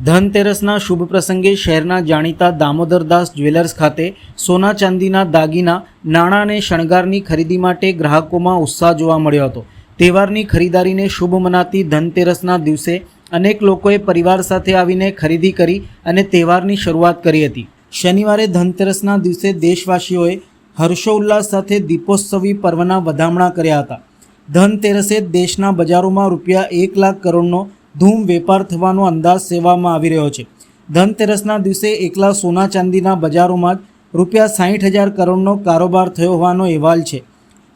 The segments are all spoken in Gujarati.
ધનતેરસના શુભ પ્રસંગે શહેરના જાણીતા દામોદરદાસ જ્વેલર્સ ખાતે સોના ચાંદીના દાગીના, નાણાં અને શણગારની ખરીદી માટે ગ્રાહકોમાં ઉત્સાહ જોવા મળ્યો હતો. તહેવારની ખરીદારીને શુભ મનાતી ધનતેરસના દિવસે અનેક લોકોએ પરિવાર સાથે આવીને ખરીદી કરી અને તહેવારની શરૂઆત કરી હતી. શનિવારે ધનતેરસના દિવસે દેશવાસીઓએ હર્ષોલ્લાસ સાથે દીપોત્સવી પર્વના વધામણા કર્યા હતા. ધનતેરસે દેશના બજારોમાં રૂપિયા એક લાખ કરોડનો ધૂમ વેપાર થવાનો અંદાજ સેવામાં આવી રહ્યો છે. ધનતેરસના દિવસે એકલા સોના ચાંદીના બજારોમાં જ રૂપિયા સાહીઠ હજાર કરોડનો કારોબાર થયો હોવાનો અહેવાલ છે.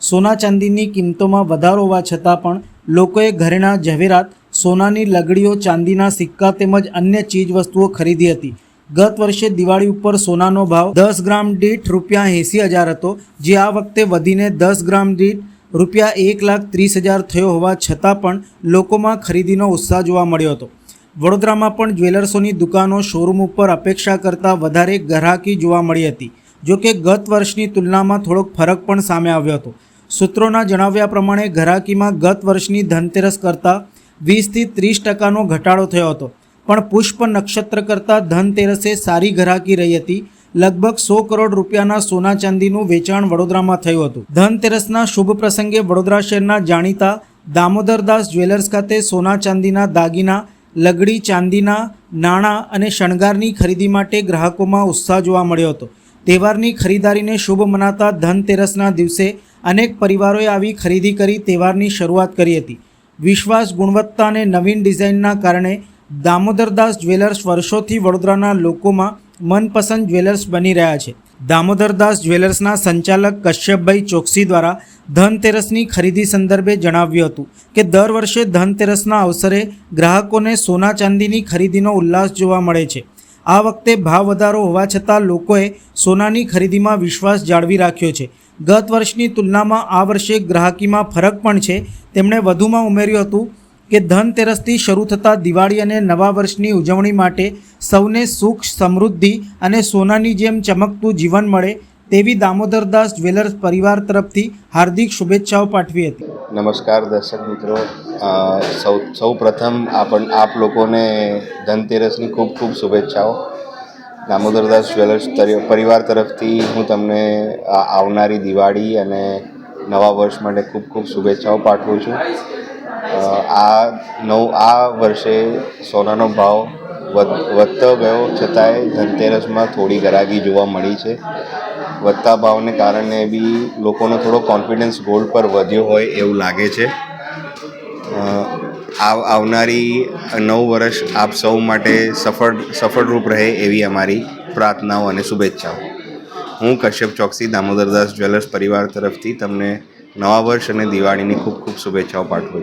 સોના ચાંદીની કિંમતોમાં વધારો હોવા છતાં પણ લોકોએ ઘરેણા જવેરાત સોનાની લગડીઓ, ચાંદીના સિક્કા તેમજ અન્ય ચીજવસ્તુઓ ખરીદી હતી. ગત વર્ષે દિવાળી ઉપર સોનાનો ભાવ દસ ગ્રામ દીઠ રૂપિયા એંસી હજાર હતો. જે આ વખતે વધીને દસ ગ્રામ દીઠ રૂપિયા એક લાખ ત્રીસ હજાર થયો હોવા છતાં પણ લોકોમાં ખરીદીનો ઉત્સાહ જોવા મળ્યો હતો. વડોદરામાં પણ જ્વેલર્સોની દુકાનો શોરૂમ ઉપર અપેક્ષા કરતાં વધારે ગ્રાહકી જોવા મળી હતી જોકે ગત વર્ષની તુલનામાં થોડોક ફરક પણ સામે આવ્યો હતો. સૂત્રોના જણાવ્યા પ્રમાણે ગ્રાહકીમાં ગત વર્ષની ધનતેરસ કરતાં વીસથી ત્રીસ ટકાનો ઘટાડો થયો હતો, પણ પુષ્પ નક્ષત્ર કરતાં ધનતેરસે સારી ગ્રાહકી રહી હતી. લગભગ સો કરોડ રૂપિયાના સોના ચાંદીનું વેચાણ વડોદરામાં થયું હતું. ધનતેરસના શુભ પ્રસંગે વડોદરા શહેરના જાણીતા દામોદરદાસ જ્વેલર્સ ખાતે સોના ચાંદીના દાગીના, લગડી ચાંદીના, નાણાં અને શણગારની ખરીદી માટે ગ્રાહકોમાં ઉત્સાહ જોવા મળ્યો હતો. તહેવારની ખરીદારીને શુભ મનાતા ધનતેરસના દિવસે અનેક પરિવારોએ આવી ખરીદી કરી તહેવારની શરૂઆત કરી હતી. વિશ્વાસ, ગુણવત્તા અને નવીન ડિઝાઇનના કારણે દામોદરદાસ જ્વેલર્સ વર્ષોથી વડોદરાના લોકોમાં મનપસંદ જ્વેલર્સ બની રહ્યા છે. દામોદરદાસ જ્વેલર્સના સંચાલક કશ્યપભાઈ ચોકસી દ્વારા ધનતેરસની ખરીદી સંદર્ભે જણાવ્યું હતું કે, દર વર્ષે ધનતેરસના અવસરે ગ્રાહકોને સોના ચાંદીની ખરીદીનો ઉલ્લાસ જોવા મળે છે. આ વખતે ભાવ વધારો હોવા છતાં લોકોએ સોનાની ખરીદીમાં વિશ્વાસ જાળવી રાખ્યો છે. ગત વર્ષની તુલનામાં આ વર્ષે ગ્રાહકીમાં ફરક પણ છે. તેમણે વધુમાં ઉમેર્યું હતું કે ધનતેરસથી શરૂ થતા દિવાળી અને નવા વર્ષની ઉજવણી માટે સૌને સુખ, સમૃદ્ધિ અને સોનાની જેમ ચમકતું જીવન મળે તેવી દામોદરદાસ જ્વેલર્સ પરિવાર તરફથી હાર્દિક શુભેચ્છાઓ પાઠવી હતી. નમસ્કાર દર્શક મિત્રો. સૌ સૌ પ્રથમ આપણ, આપ લોકોને ધનતેરસની ખૂબ ખૂબ શુભેચ્છાઓ. દામોદરદાસ જ્વેલર્સ પરિવાર તરફથી હું તમને આવનારી દિવાળી અને નવા વર્ષ માટે ખૂબ ખૂબ શુભેચ્છાઓ પાઠવું છું. આ નવ આ વર્ષે સોનાનો ભાવ વધ- વધતો ગયો છતાંય ધનતેરસમાં થોડી ગરાગી જોવા મળી છે. વધતા ભાવને કારણે બી લોકોનો થોડો કોન્ફિડન્સ ગોલ્ડ પર વધ્યો હોય એવું લાગે છે. આવ આવનારી નવ વર્ષ આપ સૌ માટે સફળ સફળરૂપ રહે એવી અમારી પ્રાર્થનાઓ અને શુભેચ્છાઓ. હું કશ્યપ ચોકસી દામોદરદાસ જ્વેલર્સ પરિવાર તરફથી તમને નવા વર્ષ અને દિવાળીની ખૂબ ખૂબ શુભેચ્છાઓ પાઠવું છું.